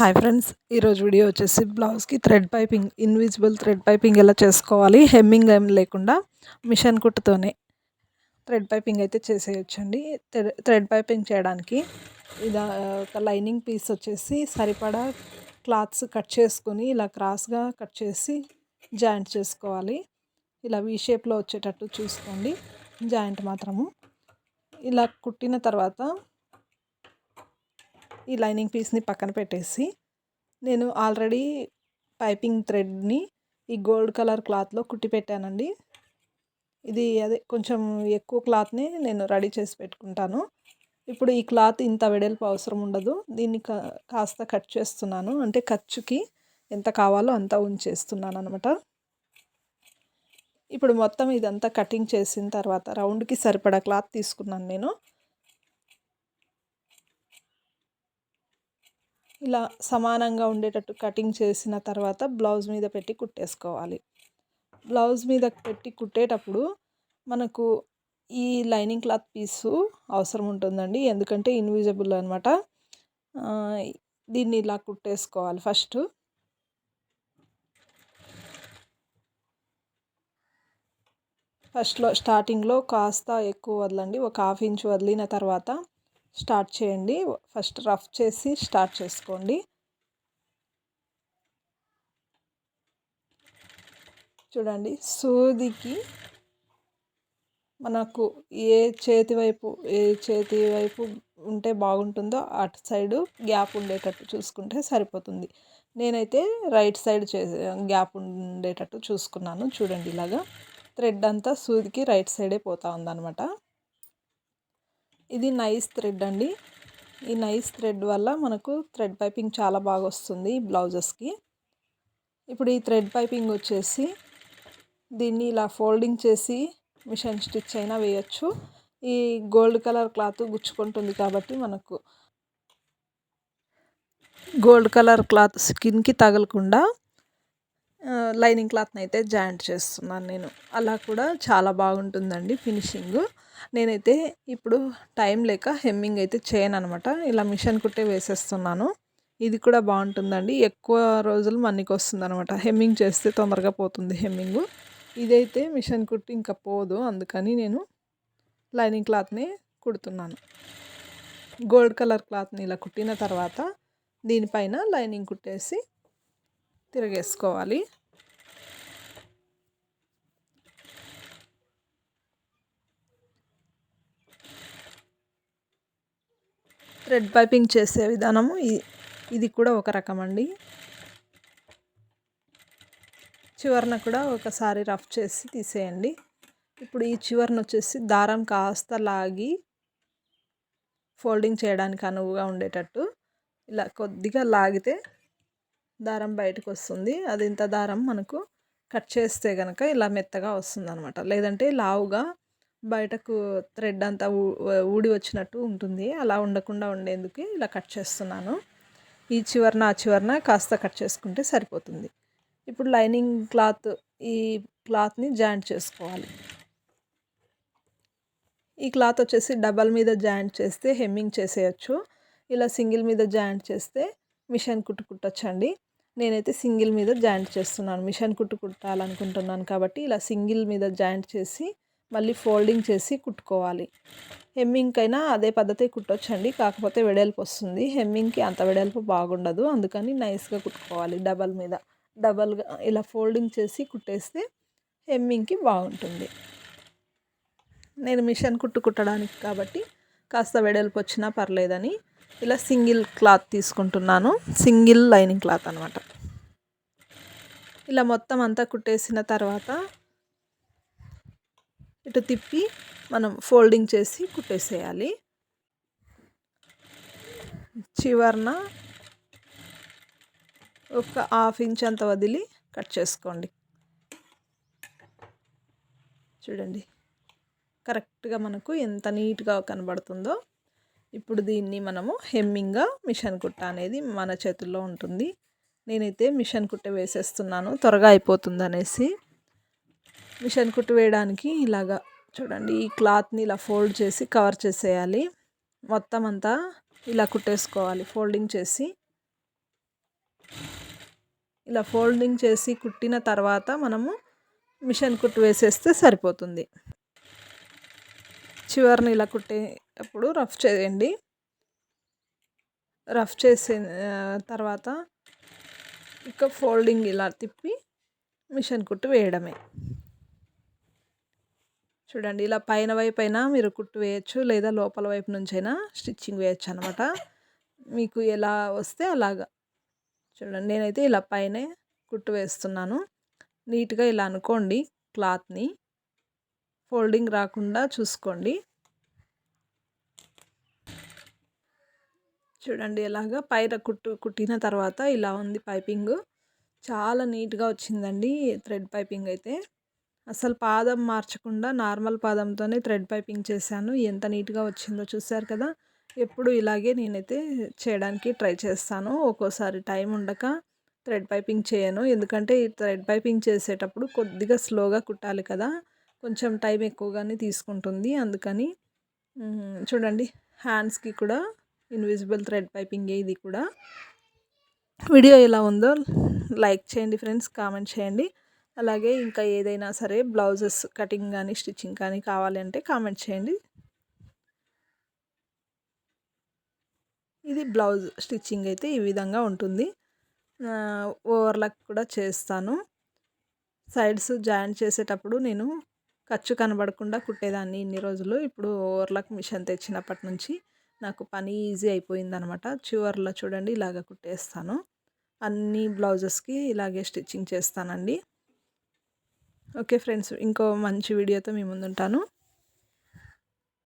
Hi friends ఈరోజు video వచ్చేసి బ్లౌజ్కి thread piping invisible thread piping ఎలా చేసుకోవాలి హెమ్మింగ్ ఏం లేకుండా మిషన్ కుట్టుతోనే థ్రెడ్ పైపింగ్ అయితే చేసేయచ్చండి. థ్రెడ్ పైపింగ్ చేయడానికి ఇది ఒక లైనింగ్ పీస్ వచ్చేసి సరిపడా క్లాత్స్ కట్ చేసుకొని ఇలా క్రాస్గా కట్ చేసి జాయింట్ చేసుకోవాలి. ఇలా వీ షేప్లో వచ్చేటట్టు చూసుకోండి జాయింట్ మాత్రము. ఇలా కుట్టిన తర్వాత ఈ లైనింగ్ పీస్ని పక్కన పెట్టేసి నేను ఆల్రెడీ పైపింగ్ థ్రెడ్ని ఈ గోల్డ్ కలర్ క్లాత్లో కుట్టి పెట్టానండి. ఇది అదే కొంచెం ఎక్కువ క్లాత్ని నేను రెడీ చేసి పెట్టుకుంటాను. ఇప్పుడు ఈ క్లాత్ ఇంత వెడల్పు అవసరం ఉండదు. దీన్ని కాస్త కట్ చేస్తున్నాను. అంటే ఖర్చుకి ఎంత కావాలో అంత ఉంచేస్తున్నాను అనమాట ఇప్పుడు మొత్తం ఇదంతా కటింగ్ చేసిన తర్వాత రౌండ్కి సరిపడా క్లాత్ తీసుకున్నాను నేను. ఇలా సమానంగా ఉండేటట్టు కటింగ్ చేసిన తర్వాత బ్లౌజ్ మీద పెట్టి కుట్టేసుకోవాలి. బ్లౌజ్ మీద పెట్టి కుట్టేటప్పుడు మనకు ఈ లైనింగ్ క్లాత్ పీసు అవసరం ఉంటుందండి. ఎందుకంటే ఇన్విజిబుల్ అనమాట దీన్ని ఇలా కుట్టేసుకోవాలి ఫస్ట్. ఫస్ట్లో స్టార్టింగ్లో కాస్త ఎక్కువ వదలండి. ఒక హాఫ్ ఇంచ్ వదిలిన తర్వాత స్టార్ట్ చేయండి. ఫస్ట్ రఫ్ చేసి స్టార్ట్ చేసుకోండి. చూడండి సూదికి మనకు ఏ చేతి వైపు ఏ చేతి వైపు ఉంటే బాగుంటుందో అటు సైడు గ్యాప్ ఉండేటట్టు చూసుకుంటే సరిపోతుంది. నేనైతే రైట్ సైడ్ చే గ్యాప్ ఉండేటట్టు చూసుకున్నాను. చూడండి ఇలాగా థ్రెడ్ అంతా సూదికి రైట్ సైడే పోతా ఉందన్నమాట. ఇది నైస్ థ్రెడ్ అండి. ఈ నైస్ థ్రెడ్ వల్ల మనకు థ్రెడ్ పైపింగ్ చాలా బాగా వస్తుంది బ్లౌజెస్కి. ఇప్పుడు ఈ థ్రెడ్ పైపింగ్ వచ్చేసి దీన్ని ఇలా ఫోల్డింగ్ చేసి మిషన్ స్టిచ్ అయినా వేయచ్చు. ఈ గోల్డ్ కలర్ క్లాత్ గుచ్చుకుంటుంది కాబట్టి మనకు గోల్డ్ కలర్ క్లాత్ స్కిన్కి తగలకుండా లైనింగ్ క్లాత్ని అయితే జాయింట్ చేస్తున్నాను నేను. అలా కూడా చాలా బాగుంటుందండి ఫినిషింగ్. నేనైతే ఇప్పుడు టైం లేక హెమ్మింగ్ అయితే చేయను అనమాట ఇలా మిషన్ కుట్టే వేసేస్తున్నాను. ఇది కూడా బాగుంటుందండి. ఎక్కువ రోజులు మన్నికి వస్తుంది అనమాట హెమ్మింగ్ చేస్తే తొందరగా పోతుంది హెమ్మింగ్. ఇదైతే మిషన్ కుట్టి ఇంకా పోదు. అందుకని నేను లైనింగ్ క్లాత్ని కుడుతున్నాను. గోల్డ్ కలర్ క్లాత్ని ఇలా కుట్టిన తర్వాత దీనిపైన లైనింగ్ కుట్టేసి తిరగేసుకోవాలి. థ్రెడ్ పైపింగ్ చేసే విధానము ఇది కూడా ఒక రకం అండి చివరన కూడా ఒకసారి రఫ్ చేసి తీసేయండి. ఇప్పుడు ఈ చివరన వచ్చేసి దారం కాస్త లాగి ఫోల్డింగ్ చేయడానికి అనువుగా ఉండేటట్టు. ఇలా కొద్దిగా లాగితే దారం బయటకు వస్తుంది అది ఇంత దారం మనకు కట్ చేస్తే కనుక ఇలా మెత్తగా వస్తుంది అనమాట లేదంటే లావుగా బయటకు థ్రెడ్ అంతా ఊడి వచ్చినట్టు ఉంటుంది. అలా ఉండకుండా ఉండేందుకు ఇలా కట్ చేస్తున్నాను. ఈ చివరన ఆ చివరన కాస్త కట్ చేసుకుంటే సరిపోతుంది. ఇప్పుడు లైనింగ్ క్లాత్ ఈ క్లాత్ని జాయింట్ చేసుకోవాలి. ఈ క్లాత్ వచ్చేసి డబల్ మీద జాయింట్ చేస్తే హెమ్మింగ్ చేసేయచ్చు. ఇలా సింగిల్ మీద జాయింట్ చేస్తే మిషన్ కుట్టు కుట్టచ్చండి నేనైతే సింగిల్ మీద జాయింట్ చేస్తున్నాను. మిషన్ కుట్టు కుట్టాలనుకుంటున్నాను కాబట్టి ఇలా సింగిల్ మీద జాయింట్ చేసి మళ్ళీ ఫోల్డింగ్ చేసి కుట్టుకోవాలి. హెమ్మింగ్కైనా అదే పద్ధతి కుట్టొచ్చండి. కాకపోతే వెడల్పు వస్తుంది. హెమ్మింగ్కి అంత వెడల్పు బాగుండదు. అందుకని నైస్గా కుట్టుకోవాలి డబల్ మీద. డబల్గా ఇలా ఫోల్డింగ్ చేసి కుట్టేస్తే హెమ్మింగ్కి బాగుంటుంది. నేను మిషన్ కుట్టు కుట్టడానికి కాబట్టి కాస్త వెడల్పు వచ్చినా పర్లేదని ఇలా సింగిల్ క్లాత్ తీసుకుంటున్నాను. సింగిల్ లైనింగ్ క్లాత్ అనమాట ఇలా మొత్తం అంతా కుట్టేసిన తర్వాత ఇటు తిప్పి మనం ఫోల్డింగ్ చేసి కుట్టేసేయాలి. చివరన ఒక హాఫ్ ఇంచ్ అంత వదిలి కట్ చేసుకోండి. చూడండి. కరెక్ట్గా మనకు ఎంత నీట్గా కనబడుతుందో. ఇప్పుడు దీన్ని మనము హెమ్మింగ్గా మిషన్ కుట్ట అనేది మన చేతుల్లో ఉంటుంది. నేనైతే మిషన్ కుట్ట వేసేస్తున్నాను. త్వరగా అయిపోతుంది అనేసి మిషన్ కుట్టు వేయడానికి ఇలాగా చూడండి ఈ క్లాత్ని ఇలా ఫోల్డ్ చేసి కవర్ చేసేయాలి. మొత్తం అంతా ఇలా కుట్టేసుకోవాలి ఫోల్డింగ్ చేసి. ఇలా ఫోల్డింగ్ చేసి కుట్టిన తర్వాత మనము మిషన్ కుట్టు వేసేస్తే సరిపోతుంది. చివరిని ఇలా కుట్టే అప్పుడు రఫ్ చేయండి. రఫ్ చేసిన తర్వాత ఇక ఫోల్డింగ్ ఇలా తిప్పి మిషన్ కుట్టు వేయడమే. చూడండి ఇలా పైన వైపు అయినా మీరు కుట్టు వేయచ్చు లేదా లోపల వైపు నుంచైనా స్టిచ్చింగ్ వేయచ్చు అనమాట మీకు ఎలా వస్తే అలాగా. చూడండి నేనైతే ఇలా పైనే కుట్టు వేస్తున్నాను. నీట్గా ఇలా అనుకోండి క్లాత్ని. ఫోల్డింగ్ రాకుండా చూసుకోండి. చూడండి ఎలాగా పైర కుట్టు కుట్టిన తర్వాత ఇలా ఉంది పైపింగ్. చాలా నీట్గా వచ్చిందండి థ్రెడ్ పైపింగ్ అయితే. అసలు పాదం మార్చకుండా నార్మల్ పాదంతోనే థ్రెడ్ పైపింగ్ చేశాను. ఎంత నీట్గా వచ్చిందో చూసారు కదా? ఎప్పుడు ఇలాగే నేనైతే చేయడానికి ట్రై చేస్తాను. ఒక్కోసారి టైం ఉండక థ్రెడ్ పైపింగ్ చేయను. ఎందుకంటే ఈ థ్రెడ్ పైపింగ్ చేసేటప్పుడు కొద్దిగా స్లోగా కుట్టాలి కదా? కొంచెం టైం ఎక్కువగానే తీసుకుంటుంది. అందుకని చూడండి హ్యాండ్స్కి కూడా ఇన్విజిబుల్ థ్రెడ్ పైపింగే ఇది కూడా. వీడియో ఎలా ఉందో లైక్ చేయండి ఫ్రెండ్స్ కామెంట్ చేయండి. అలాగే ఇంకా ఏదైనా సరే బ్లౌజెస్ కటింగ్ కానీ స్టిచ్చింగ్ కానీ కావాలంటే కామెంట్ చేయండి. ఇది బ్లౌజ్ స్టిచ్చింగ్ అయితే ఈ విధంగా ఉంటుంది. ఓవర్లాక్ కూడా చేస్తాను. సైడ్స్ జాయింట్ చేసేటప్పుడు నేను ఖర్చు కనబడకుండా కుట్టేదాన్ని ఇన్ని రోజులు. ఇప్పుడు ఓవర్లాక్ మిషన్ తెచ్చినప్పటి నుంచి. నాకు పని ఈజీ అయిపోయింది అనమాట చివర్లో చూడండి ఇలాగ కుట్టేస్తాను. అన్ని బ్లౌజెస్కి ఇలాగే స్టిచ్చింగ్ చేస్తానండి. ఓకే ఫ్రెండ్స్ ఇంకో మంచి వీడియోతో మీ ముందుంటాను.